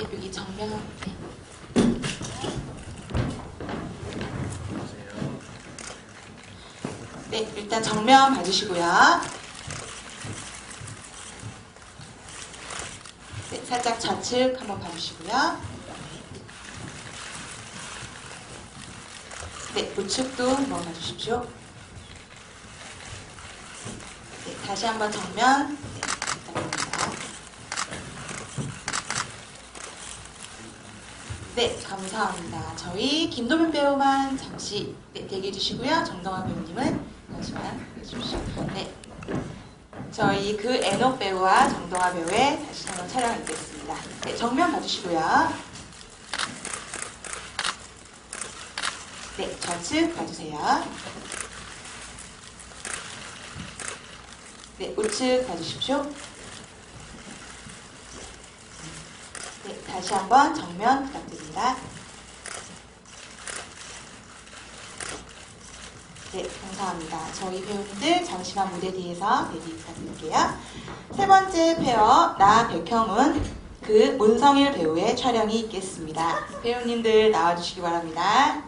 네, 여기 정면. 네. 네, 일단 정면 봐주시고요. 네, 살짝 좌측 한번 봐주시고요. 네, 우측도 한번 봐주십시오. 네, 다시 한번 정면. 네, 부탁드립니다. 네, 감사합니다. 저희 김도민 배우만 잠시 네, 대기해 주시고요. 정동환 배우님은 잠시만 해주십시오. 네. 저희 그 애녹 배우와 정동아 배우의 다시 한번 촬영 있겠습니다. 네, 정면 봐주시고요. 네, 좌측 봐주세요. 네, 우측 봐주십시오. 네, 다시 한번 정면 부탁드립니다. 네, 감사합니다. 저희 배우님들 잠시만 무대 뒤에서 대기 부탁드릴게요. 세 번째 페어, 나 백형은 그 문성일 배우의 촬영이 있겠습니다. 배우님들 나와주시기 바랍니다.